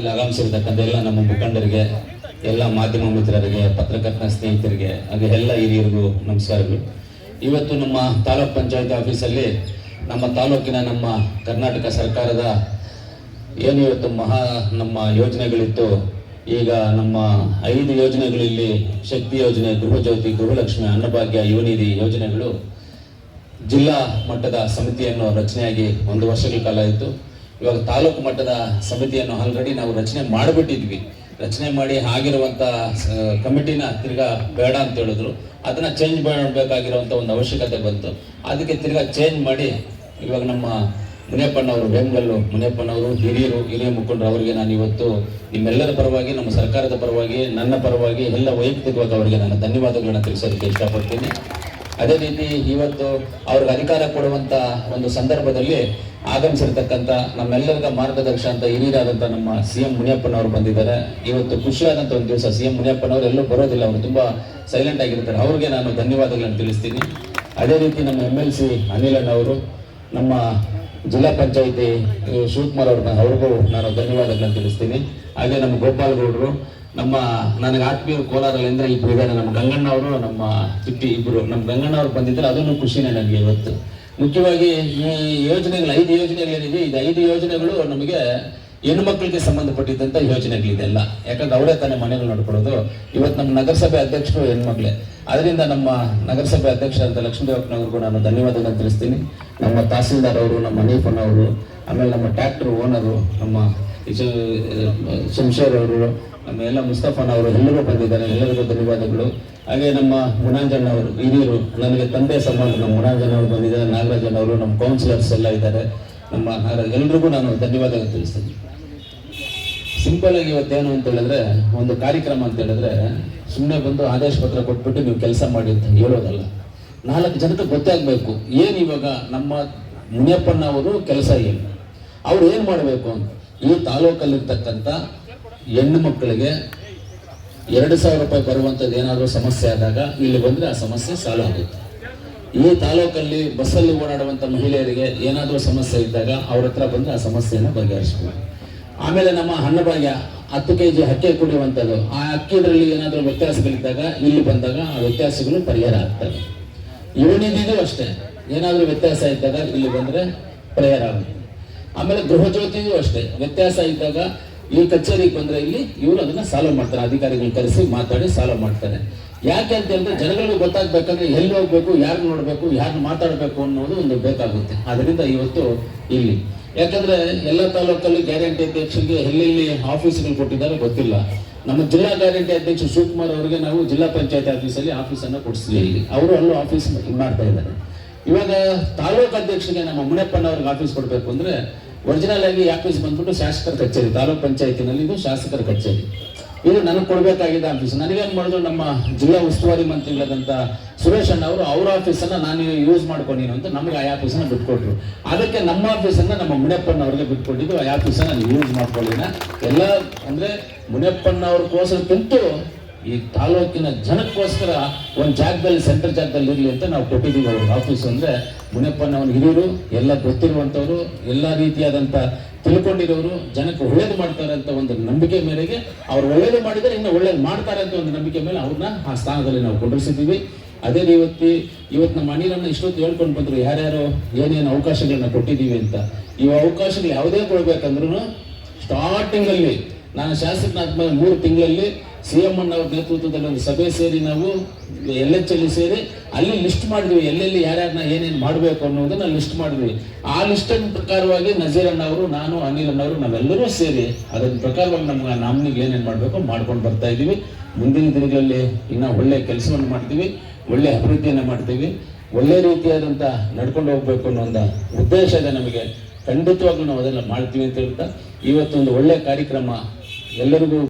ಇಲ್ಲಿ ಆಗಮಿಸಿರ್ತಕ್ಕಂಥ ಎಲ್ಲ ನಮ್ಮ ಮುಖಂಡರಿಗೆ, ಎಲ್ಲ ಮಾಧ್ಯಮ ಮಿತ್ರರಿಗೆ ಪತ್ರಕರ್ತನ ಸ್ನೇಹಿತರಿಗೆ, ಹಾಗೆ ಎಲ್ಲ ಹಿರಿಯರಿಗೂ ನಮಸ್ಕಾರಗಳು. ಇವತ್ತು ನಮ್ಮ ತಾಲೂಕ್ ಪಂಚಾಯತ್ ಆಫೀಸಲ್ಲಿ ನಮ್ಮ ತಾಲೂಕಿನ ನಮ್ಮ ಕರ್ನಾಟಕ ಸರ್ಕಾರದ ಏನು ಇವತ್ತು ಮಹಾ ನಮ್ಮ ಯೋಜನೆಗಳಿತ್ತು, ಈಗ ನಮ್ಮ ಐದು ಯೋಜನೆಗಳಲ್ಲಿ ಶಕ್ತಿ ಯೋಜನೆ ಗೃಹಜ್ಯೋತಿ ಗೃಹಲಕ್ಷ್ಮಿ, ಅನ್ನಭಾಗ್ಯ, ಯುವನಿಧಿ ಯೋಜನೆಗಳು ಜಿಲ್ಲಾ ಮಟ್ಟದ ಸಮಿತಿಯನ್ನು ರಚನೆಯಾಗಿ ಒಂದು ವರ್ಷಗಳ ಕಾಲ ಆಯಿತು ಇವಾಗ ತಾಲೂಕು ಮಟ್ಟದ ಸಮಿತಿಯನ್ನು ಆಲ್ರೆಡಿ ನಾವು ರಚನೆ ಮಾಡಿಬಿಟ್ಟಿದ್ವಿ. ರಚನೆ ಮಾಡಿ ಆಗಿರುವಂಥ ಕಮಿಟಿನ ತಿರ್ಗಾ ಬೇಡ ಅಂತ ಹೇಳಿದ್ರು. ಅದನ್ನ ಚೇಂಜ್ ಮಾಡಬೇಕಾಗಿರುವಂಥ ಒಂದು ಅವಶ್ಯಕತೆ ಬಂತು. ಅದಕ್ಕೆ ತಿರ್ಗಾ ಚೇಂಜ್ ಮಾಡಿ ಇವಾಗ ನಮ್ಮ ಮುನಿಯಪ್ಪನವರು ಬೆಂಗಲ್ಲು ಮುನಿಯಪ್ಪನವರು, ಹಿರಿಯರು, ಹಿರಿಯ ಮುಖಂಡರು ಅವರಿಗೆ ನಾನು ಇವತ್ತು ನಿಮ್ಮೆಲ್ಲರ ಪರವಾಗಿ, ನಮ್ಮ ಸರ್ಕಾರದ ಪರವಾಗಿ, ನನ್ನ ಪರವಾಗಿ, ಎಲ್ಲ ವೈಯಕ್ತಿಕವಾಗಿ ಅವರಿಗೆ ನಾನು ಧನ್ಯವಾದಗಳನ್ನ ತಿಳಿಸೋದಕ್ಕೆ ಇಷ್ಟಪಡ್ತೀನಿ. ಅದೇ ರೀತಿ ಇವತ್ತು ಅವ್ರಿಗೆ ಅಧಿಕಾರ ಕೊಡುವಂತ ಒಂದು ಸಂದರ್ಭದಲ್ಲಿ ಆಗಮಿಸಿರ್ತಕ್ಕಂಥ ನಮ್ಮೆಲ್ಲರಿಗ ಮಾರ್ಗದರ್ಶ ಅಂತ ಹಿರಿಯರಾದಂಥ ನಮ್ಮ ಸಿ ಎಂ ಮುನಿಯಪ್ಪನವರು ಬಂದಿದ್ದಾರೆ. ಇವತ್ತು ಖುಷಿಯಾದಂಥ ಒಂದು ದಿವಸ ಸಿ ಎಂ ಮುನಿಯಪ್ಪನವರು ಎಲ್ಲೂ ಬರೋದಿಲ್ಲ, ಅವರು ತುಂಬಾ ಸೈಲೆಂಟ್ ಆಗಿರ್ತಾರೆ. ಅವ್ರಿಗೆ ನಾನು ಧನ್ಯವಾದಗಳನ್ನು ತಿಳಿಸ್ತೀನಿ. ಅದೇ ರೀತಿ ನಮ್ಮ ಎಂ ಎಲ್ ಸಿ ಅನಿಲಣ್ಣವರು ನಮ್ಮ ಜಿಲ್ಲಾ ಪಂಚಾಯಿತಿ ಶಿವಕುಮಾರ್ ಅವ್ರನ್ನ ಅವ್ರಿಗೂ ನಾನು ಧನ್ಯವಾದಗಳನ್ನು ತಿಳಿಸ್ತೀನಿ. ಹಾಗೆ ನಮ್ಮ ಗೋಪಾಲ್ ಗೌಡರು ನಮ್ಮ ನನಗೆ ಆತ್ಮೀಯರು ಕೋಲಾರಲ್ಲಿ ಅಂದ್ರೆ ಇಬ್ಬರು ಇದ್ದಾರೆ. ನಮ್ಮ ಗಂಗಣ್ಣ ಅವರು ನಮ್ಮ ಚಿಟ್ಟಿ ಇಬ್ಬರು ನಮ್ಮ ಗಂಗಣ್ಣ ಅವ್ರು ಬಂದಿದ್ದಾರೆ. ಅದನ್ನು ಖುಷಿನೇ ನನಗೆ ಇವತ್ತು. ಮುಖ್ಯವಾಗಿ ಈ ಯೋಜನೆಗಳು, ಐದು ಯೋಜನೆಗಳೇನಿದೆ ಇದು ಐದು ಯೋಜನೆಗಳು ನಮಗೆ ಹೆಣ್ಣು ಮಕ್ಕಳಿಗೆ ಸಂಬಂಧಪಟ್ಟಿದ್ದಂಥ ಯೋಜನೆಗಳಿದೆಲ್ಲ ಯಾಕಂದ್ರೆ ಅವರೇ ತಾನೇ ಮನೆಗಳು ನೋಡ್ಕೊಳ್ಳೋದು. ಇವತ್ತು ನಮ್ಮ ನಗರಸಭೆ ಅಧ್ಯಕ್ಷರು ಹೆಣ್ಮಕ್ಳೆ. ಅದರಿಂದ ನಮ್ಮ ನಗರಸಭೆ ಅಧ್ಯಕ್ಷರಂತ ಲಕ್ಷ್ಮೀದೇವಪ್ಪನವ್ರಿಗೂ ನಾನು ಧನ್ಯವಾದಗಳನ್ನು ತಿಳಿಸ್ತೀನಿ. ನಮ್ಮ ತಹಸೀಲ್ದಾರ್ ಅವರು, ನಮ್ಮ ಮನೀಪನವರು ಆಮೇಲೆ ನಮ್ಮ ಟ್ಯಾಕ್ಟ್ರು ಓನರು, ನಮ್ಮ ಶಂಶೇರ್ ಅವರು ನಮ್ಮ ಎಲ್ಲ ಮುಸ್ತಫಾನ್ ಅವರು ಎಲ್ಲರೂ ಬಂದಿದ್ದಾರೆ. ಎಲ್ಲರಿಗೂ ಧನ್ಯವಾದಗಳು. ಹಾಗೆ ನಮ್ಮ ಮುನಾಂಜಣ್ಣ ಅವರು ಹಿರಿಯರು, ನನಗೆ ತಂದೆ ಸಂಬಂಧ, ನಮ್ಮ ಮುನಾಂಜಣ್ಣ ಅವರು ಬಂದಿದ್ದಾರೆ ನಾಗರಾಜನ್ ಅವರು ನಮ್ಮ ಕೌನ್ಸಿಲರ್ಸ್ ಎಲ್ಲ ಇದ್ದಾರೆ. ನಮ್ಮ ಎಲ್ರಿಗೂ ನಾನು ಧನ್ಯವಾದಗಳು ತಿಳಿಸ್ತೀನಿ. ಸಿಂಪಲ್ ಆಗಿ ಇವತ್ತೇನು ಅಂತ ಹೇಳಿದ್ರೆ, ಒಂದು ಕಾರ್ಯಕ್ರಮ ಅಂತ ಹೇಳಿದ್ರೆ ಸುಮ್ಮನೆ ಬಂದು ಆದೇಶ ಪತ್ರ ಕೊಟ್ಬಿಟ್ಟು ನೀವು ಕೆಲಸ ಮಾಡಿ ಅಂತ ಹೇಳೋದಲ್ಲ. ನಾಲ್ಕು ಜನಕ್ಕೆ ಗೊತ್ತಾಗಬೇಕು, ಏನು ಇವಾಗ ನಮ್ಮ ಮುನಿಯಪ್ಪಣ್ಣ ಅವರು ಕೆಲಸ ಏನು? ಅವ್ರು ಏನು ಮಾಡಬೇಕು ಅಂತ? ಈ ತಾಲೂಕಲ್ಲಿರ್ತಕ್ಕಂಥ ಹೆಣ್ಣು ಮಕ್ಕಳಿಗೆ ಎರಡು ಸಾವಿರ ರೂಪಾಯಿ ಬರುವಂಥದ್ದು ಏನಾದರೂ ಸಮಸ್ಯೆ ಆದಾಗ ಇಲ್ಲಿ ಬಂದರೆ ಆ ಸಮಸ್ಯೆ ಸಾಲ್ವ್ ಆಗುತ್ತೆ. ಈ ತಾಲೂಕಲ್ಲಿ ಬಸ್ಸಲ್ಲಿ ಓಡಾಡುವಂಥ ಮಹಿಳೆಯರಿಗೆ ಏನಾದರೂ ಸಮಸ್ಯೆ ಇದ್ದಾಗ ಅವ್ರ ಹತ್ರ ಬಂದರೆ ಆ ಸಮಸ್ಯೆಯನ್ನು ಬಗೆಹರಿಸ್ಬೋದು. ಆಮೇಲೆ ನಮ್ಮ ಅನ್ನಭಾಗ್ಯ ಹತ್ತು ಕೆ ಜಿ ಅಕ್ಕಿ ಕುಡಿಯುವಂಥದ್ದು, ಆ ಅಕ್ಕಿದ್ರಲ್ಲಿ ಏನಾದರೂ ವ್ಯತ್ಯಾಸಗಳಿದ್ದಾಗ ಇಲ್ಲಿ ಬಂದಾಗ ಆ ವ್ಯತ್ಯಾಸಗಳು ಪರಿಹಾರ ಆಗ್ತವೆ. ಇವನಿದ್ದು ಅಷ್ಟೇ, ಏನಾದರೂ ವ್ಯತ್ಯಾಸ ಇದ್ದಾಗ ಇಲ್ಲಿ ಬಂದರೆ ಪರಿಹಾರ ಆಗುತ್ತೆ. ಆಮೇಲೆ ಗೃಹ ಜ್ಯೋತಿಯೂ ಅಷ್ಟೇ, ವ್ಯತ್ಯಾಸ ಇದ್ದಾಗ ಈ ಕಚೇರಿಗೆ ಬಂದ್ರೆ ಇಲ್ಲಿ ಇವರು ಅದನ್ನ ಸಾಲ್ವ್ ಮಾಡ್ತಾರೆ ಅಧಿಕಾರಿಗಳು ಕರೆಸಿ ಮಾತಾಡಿ ಸಾಲ್ವ್ ಮಾಡ್ತಾರೆ. ಯಾಕೆ ಅಂತ ಹೇಳಿದ್ರೆ ಜನಗಳಿಗೆ ಗೊತ್ತಾಗ್ಬೇಕಂದ್ರೆ ಎಲ್ಲಿ ಹೋಗ್ಬೇಕು ಯಾರು ನೋಡ್ಬೇಕು ಯಾರು ಮಾತಾಡಬೇಕು ಅನ್ನೋದು ಒಂದು ಬೇಕಾಗುತ್ತೆ. ಅದರಿಂದ ಇವತ್ತು ಇಲ್ಲಿ. ಯಾಕಂದ್ರೆ ಎಲ್ಲ ತಾಲೂಕಲ್ಲಿ ಗ್ಯಾರಂಟಿ ಅಧ್ಯಕ್ಷರಿಗೆ ಎಲ್ಲೆಲ್ಲಿ ಆಫೀಸ್ಗಳು ಕೊಟ್ಟಿದ್ದಾರೆ ಗೊತ್ತಿಲ್ಲ. ನಮ್ಮ ಜಿಲ್ಲಾ ಗ್ಯಾರಂಟಿ ಅಧ್ಯಕ್ಷ ಶಿವಕುಮಾರ್ ಅವರಿಗೆ ನಾವು ಜಿಲ್ಲಾ ಪಂಚಾಯತ್ ಆಫೀಸಲ್ಲಿ ಆಫೀಸನ್ನು ಕೊಡಿಸ್ಲಿ ಇಲ್ಲಿ. ಅವರು ಅಲ್ಲೂ ಆಫೀಸ್ ಮಾಡ್ತಾ ಇದ್ದಾರೆ. ಇವಾಗ ತಾಲೂಕು ಅಧ್ಯಕ್ಷರಿಗೆ ನಮ್ಮ ಮುನಿಯಪ್ಪನವ್ರಿಗೆ ಆಫೀಸ್ ಕೊಡಬೇಕು ಅಂದ್ರೆ ಒರಿಜಿನಲ್ ಆಗಿ ಆಫೀಸ್ ಬಂದ್ಬಿಟ್ಟು ಶಾಸಕರ ಕಚೇರಿ, ತಾಲೂಕ್ ಪಂಚಾಯತಿನಲ್ಲಿ ಇದು ಶಾಸಕರ ಕಚೇರಿ. ಇದು ನನಗೆ ಕೊಡಬೇಕಾಗಿದ್ದ ಆಫೀಸ್ ನನಗೇನು ಮಾಡಿದ್ರು ನಮ್ಮ ಜಿಲ್ಲಾ ಉಸ್ತುವಾರಿ ಮಂತ್ರಿಗಳಾದಂಥ ಸುರೇಶ್ ಅಣ್ಣ ಅವರು ಅವ್ರ ಆಫೀಸನ್ನ ನಾನು ಯೂಸ್ ಮಾಡ್ಕೊಂಡಿನಿ ಅಂತ ನಮಗೆ ಆ ಆಫೀಸನ್ನ ಬಿಟ್ಕೊಟ್ರು. ಅದಕ್ಕೆ ನಮ್ಮ ಆಫೀಸನ್ನು ನಮ್ಮ ಮುನಿಯಪ್ಪನವ್ರಿಗೆ ಬಿಟ್ಕೊಟ್ಟಿದ್ದು, ಆ ಆಫೀಸನ್ನ ನಾನು ಯೂಸ್ ಮಾಡ್ಕೊಳ್ಳಿನ. ಎಲ್ಲ ಅಂದ್ರೆ ಮುನಿಯಪ್ಪನವ್ರಿಗೋಸ್ಕರಕ್ಕಿಂತೂ ಈ ತಾಲೂಕಿನ ಜನಕ್ಕೋಸ್ಕರ ಒಂದು ಜಾಗದಲ್ಲಿ ಸೆಂಟರ್ ಜಾಗದಲ್ಲಿ ಇರಲಿ ಅಂತ ನಾವು ಕೊಟ್ಟಿದ್ದೀವಿ ಅವ್ರಿಗೆ ಆಫೀಸ್ ಅಂದ್ರೆ. ಮುನಿಯಪ್ಪನವನ ಹಿರಿಯರು, ಎಲ್ಲ ಗೊತ್ತಿರುವಂಥವ್ರು ಎಲ್ಲ ರೀತಿಯಾದಂಥ ತಿಳ್ಕೊಂಡಿರೋರು, ಜನಕ್ಕೆ ಒಳ್ಳೇದು ಮಾಡ್ತಾರೆ ಅಂತ ಒಂದು ನಂಬಿಕೆ ಮೇರೆಗೆ ಅವ್ರು ಒಳ್ಳೇದು ಮಾಡಿದರೆ ಇನ್ನು ಒಳ್ಳೇದು ಮಾಡ್ತಾರೆ ಅಂತ ಒಂದು ನಂಬಿಕೆ ಮೇಲೆ ಅವ್ರನ್ನ ಆ ಸ್ಥಾನದಲ್ಲಿ ನಾವು ಕೊಂಡಿಸಿದ್ದೀವಿ ಅದೇ ಇವತ್ತು ಇವತ್ತು ನಮ್ಮ ಅನಿಲನ್ನ ಇಷ್ಟೊತ್ತು ಹೇಳ್ಕೊಂಡು ಬಂದ್ರು, ಯಾರ್ಯಾರು ಏನೇನು ಅವಕಾಶಗಳನ್ನ ಕೊಟ್ಟಿದ್ದೀವಿ ಅಂತ. ಈ ಅವಕಾಶಗಳು ಯಾವುದೇ ಕೊಡ್ಬೇಕಂದ್ರೂ ಸ್ಟಾರ್ಟಿಂಗ್ ಅಲ್ಲಿ ನಾನು ಶಾಸಕನಾದ್ಮೇಲೆ ಮೂರು ತಿಂಗಳಲ್ಲಿ ಸಿ ಎಂ ಅವ್ರ ನೇತೃತ್ವದಲ್ಲಿ ಒಂದು ಸಭೆ ಸೇರಿ ನಾವು ಎಲ್ ಎಚ್ ಅಲ್ಲಿ ಸೇರಿ ಅಲ್ಲಿ ಲಿಸ್ಟ್ ಮಾಡಿದ್ವಿ, ಎಲ್ಲೆಲ್ಲಿ ಯಾರ್ಯಾರನ್ನ ಏನೇನು ಮಾಡಬೇಕು ಅನ್ನೋದನ್ನ ಲಿಸ್ಟ್ ಮಾಡಿದ್ವಿ. ಆ ಲಿಸ್ಟ್ ಪ್ರಕಾರವಾಗಿ ನಜೀರ್ ಅಣ್ಣ ಅವರು ನಾನು, ಅನಿಲ್ ಅಣ್ಣವರು ನಾವೆಲ್ಲರೂ ಸೇರಿ ಅದರ ಪ್ರಕಾರವಾಗಿ ನಮ್ಗೆ ನಾಮಿನಿಗೆ ಏನೇನು ಮಾಡಬೇಕು ಮಾಡ್ಕೊಂಡು ಬರ್ತಾ ಇದ್ದೀವಿ. ಮುಂದಿನ ದಿನಗಳಲ್ಲಿ ಇನ್ನೂ ಒಳ್ಳೆ ಕೆಲಸವನ್ನು ಮಾಡ್ತೀವಿ, ಒಳ್ಳೆ ಅಭಿವೃದ್ಧಿಯನ್ನು ಮಾಡ್ತೀವಿ. ಒಳ್ಳೆ ರೀತಿಯಾದಂಥ ನಡ್ಕೊಂಡು ಹೋಗ್ಬೇಕು ಅನ್ನೋ ಒಂದು ಉದ್ದೇಶ ಇದೆ ನಮಗೆ. ಖಂಡಿತವಾಗ್ಲೂ ನಾವು ಅದೆಲ್ಲ ಮಾಡ್ತೀವಿ ಅಂತ ಹೇಳ್ತಾ, ಇವತ್ತೊಂದು ಒಳ್ಳೆ ಕಾರ್ಯಕ್ರಮ ಎಲ್ಲರಿಗೂ